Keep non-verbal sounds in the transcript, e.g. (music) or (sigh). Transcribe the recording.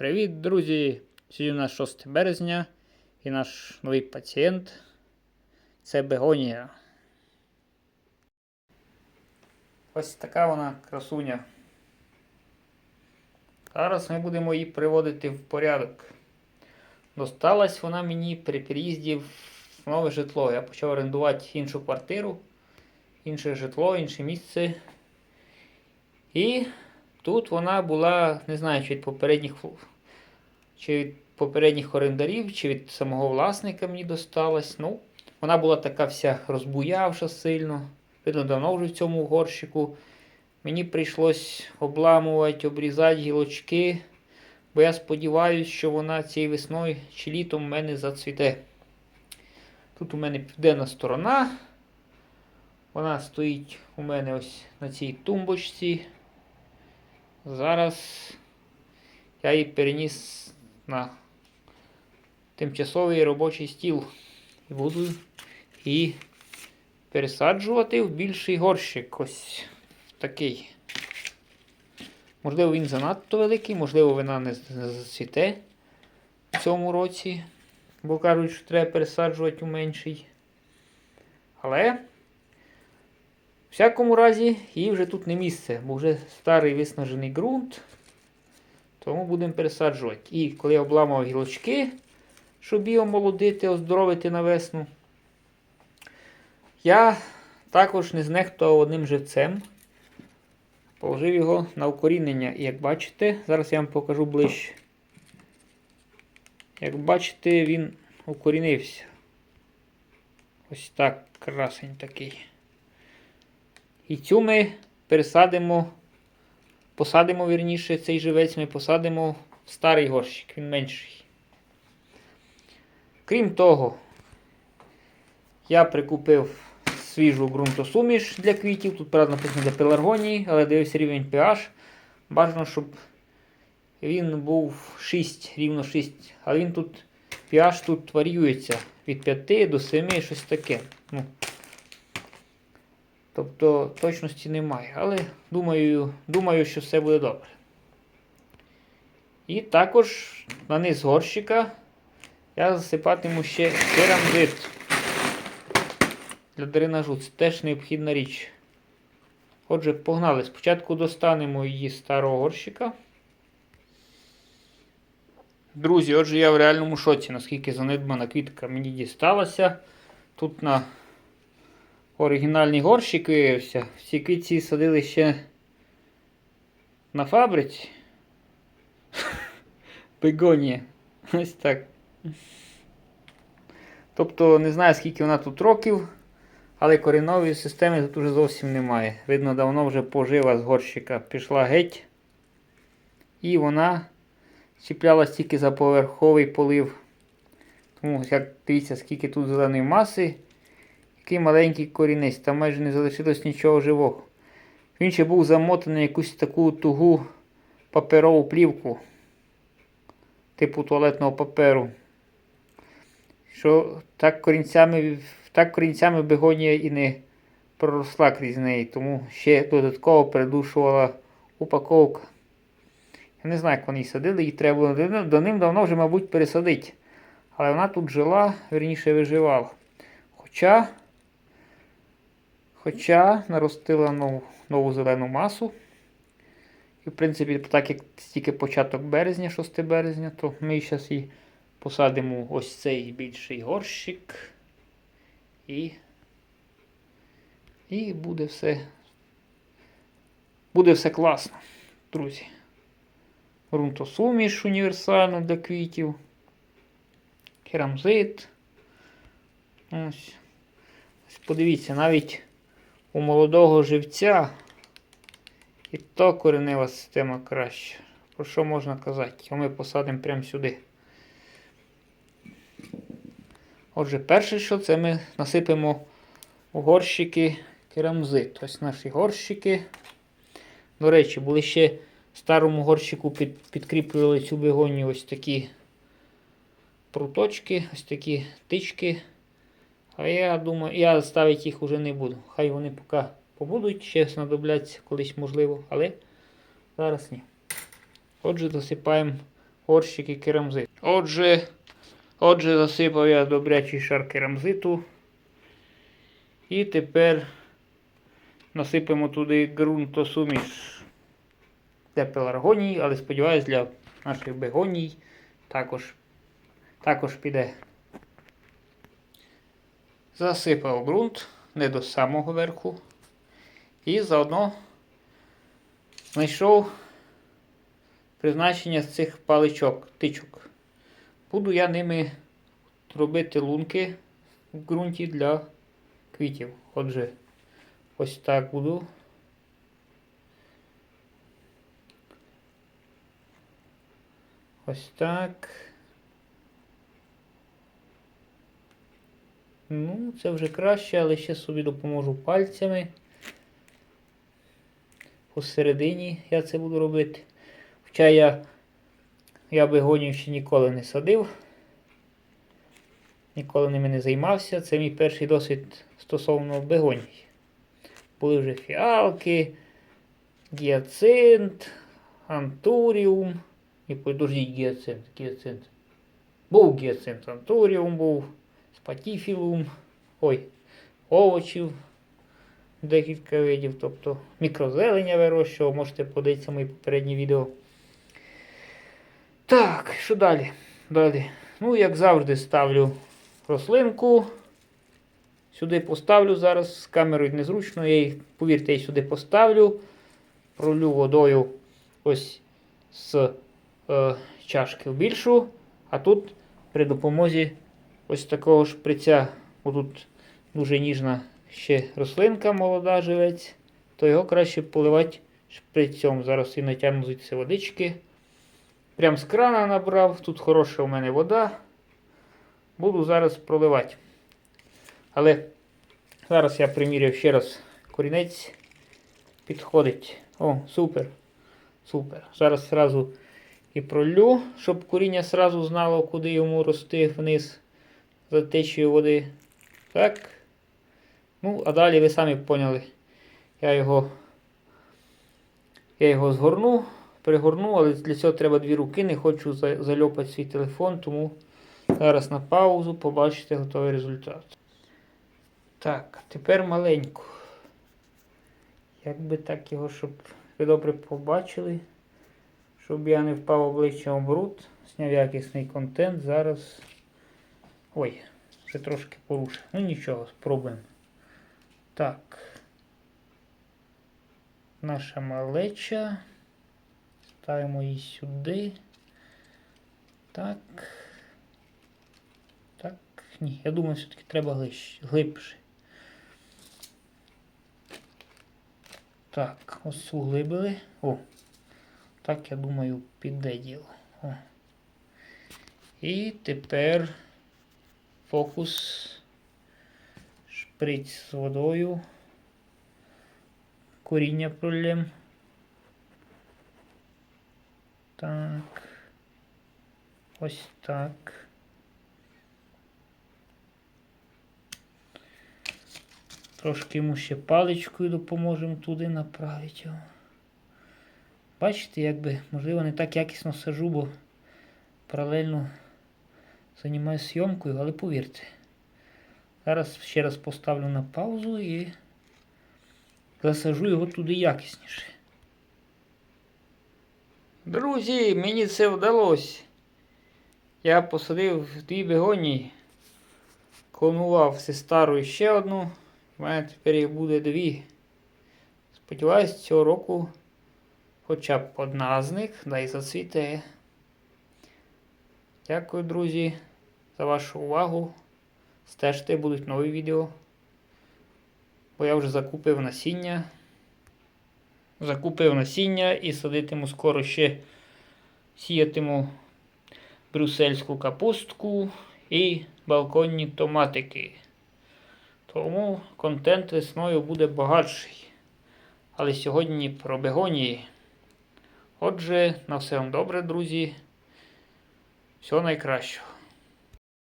Привіт, друзі! Сьогодні у нас 6 березня і наш новий пацієнт це бегонія. Ось така вона красуня. Зараз ми будемо її приводити в порядок. Досталась вона мені при переїзді в нове житло. Я почав орендувати іншу квартиру, інше житло, інше місце. І тут вона була, не знаю, чи від попередніх чи від попередніх орендарів, чи від самого власника мені досталась. Ну, вона була така вся розбуявша сильно. Видно, давно вже в цьому горщику. Мені прийшлось обламувати, обрізати гілочки, бо я сподіваюся, що вона цією весною чи літом в мене зацвіте. Тут у мене південна сторона. Вона стоїть у мене ось на цій тумбочці. Зараз я її переніс на тимчасовий робочий стіл і буду її пересаджувати в більший горщик. Ось такий. Можливо, він занадто великий, можливо, вона не зацвіте в цьому році, бо кажуть, що треба пересаджувати у менший. Але, всякому разі, їй вже тут не місце, бо вже старий виснажений ґрунт. Тому будемо пересаджувати. І коли я обламав гілочки, щоб її омолодити, оздоровити на весну, я також не знехтував одним живцем. Положив його на укорінення. І як бачите, зараз я вам покажу ближче. Як бачите, він укорінився. Ось так красень такий. І цю ми пересадимо, посадимо вірніше, цей живець ми посадимо в старий горщик, він менший. Крім того, я прикупив свіжу ґрунтосуміш для квітів. Тут, правда, написано для пеларгонії, але дивився рівень pH. Бажано, щоб він був 6, рівно 6. Але він тут pH тут варіюється від 5 до 7, щось таке. Ну, Тобто точності немає. Але думаю, думаю, що все буде добре. І також на низ горщика я засипатиму ще керамзит для дренажу. Це теж необхідна річ. Отже, погнали. Спочатку достанемо її старого горщика. Друзі, отже, я в реальному шоці, наскільки занедбана квітка мені дісталася. Тут на оригінальний горщик виявився. Всі квітці садили ще на фабриці. (laughs) Бегонія. Ось так. Тобто не знаю, скільки вона тут років, але корінної системи тут уже зовсім немає. Видно, давно вже пожила з горщика, пішла геть. І вона чіплялась тільки за поверховий полив. Тому як дивіться, скільки тут зеленої маси, який маленький корінець, там майже не залишилось нічого живого. Він ще був замотаний якусь таку тугу паперову плівку типу туалетного паперу. Що так корінцями так корінцями бегонія і не проросла крізь неї, тому ще додатково придушувала упаковка. Я не знаю, як вони садили, її треба було до ним давно вже, мабуть, пересадити. Але вона тут жила, верніше виживала. Хоча хоча наростила нову, нову зелену масу. І, в принципі, так як тільки початок березня, 6 березня, то ми зараз і посадимо ось цей більший горщик. І і буде все буде все класно, друзі. Грунтосуміш універсальна для квітів. Керамзит. Ось. Ось подивіться, навіть у молодого живця. І то коренева система краща. Про що можна казати? А ми посадимо прямо сюди. Отже, перше, що це ми насипемо у горщики керамзит. Ось наші горщики. До речі, були ще в старому горщику під, підкріплювали цю бігонію ось такі пруточки, ось такі тички. А я думаю, я ставити їх уже не буду. Хай вони поки побудуть, ще знадобляться колись можливо, але зараз ні. Отже, досипаємо горщики керамзиту. Отже, отже, засипав я добрячий шар керамзиту. І тепер насипемо туди ґрунтосуміш для пеларгонії, але сподіваюсь, для наших бегоній також, також піде. Засипав ґрунт не до самого верху. І заодно знайшов призначення цих паличок, тичок. Буду я ними робити лунки в ґрунті для квітів. Отже, ось так буду. Ось так. Ну, це вже краще, але ще собі допоможу пальцями. Посередині я це буду робити. Хоча я, я бегонів ще ніколи не садив. Ніколи ними не займався. Це мій перший досвід стосовно бегоній. Були вже фіалки, гіацинт, антуріум. І подождіть гіацинт, гіацинт. Був гіацинт, антуріум був, спатіфілум, ой, овочів декілька видів, тобто мікрозелення вирощував, можете подивитися мої попередні відео. Так, що далі? Далі. Ну, як завжди, ставлю рослинку. Сюди поставлю зараз з камерою незручно, я їх, повірте, я сюди поставлю. Пролю водою ось з е, чашки в більшу, а тут при допомозі ось такого шприця, отут дуже ніжна ще рослинка молода живець, то його краще поливати шприцем. Зараз і натягну звідси водички. Прям з крана набрав, тут хороша у мене вода. Буду зараз проливати. Але зараз я приміряв ще раз корінець. Підходить. О, супер. Супер. Зараз зразу і пролю, щоб коріння зразу знало, куди йому рости вниз за течією води. Так. Ну, а далі ви самі поняли. Я його я його згорну, пригорну, але для цього треба дві руки. Не хочу зальопати свій телефон, тому зараз на паузу побачите готовий результат. Так, тепер маленьку. Як би так його, щоб ви добре побачили, щоб я не впав обличчям в бруд, зняв якісний контент. Зараз. Ой, вже трошки порушив. Ну нічого, спробуємо. Так. Наша малеча. Ставимо її сюди. Так. Так. Ні, я думаю, все-таки треба глибше. глибше. Так, ось углибили. О, так, я думаю, піде діло. О. І тепер фокус шприц з водою. Коріння пролем. Так. Ось так. Трошки йому ще паличкою допоможемо туди направити його. Бачите, якби, можливо, не так якісно сажу, бо паралельно займаюся зйомкою, але повірте. Зараз ще раз поставлю на паузу і засажу його туди якісніше. Друзі, мені це вдалося. Я посадив дві бегонії, клонував стару і ще одну. У мене тепер їх буде дві. Сподіваюсь, цього року хоча б одна з них да й зацвіте. Дякую, друзі, за вашу увагу. Стежте, будуть нові відео. Бо я вже закупив насіння. Закупив насіння і садитиму скоро ще сіятиму брюссельську капустку і балконні томатики. Тому контент весною буде багатший. Але сьогодні про бегонії. Отже, на все вам добре, друзі. Всього найкращого.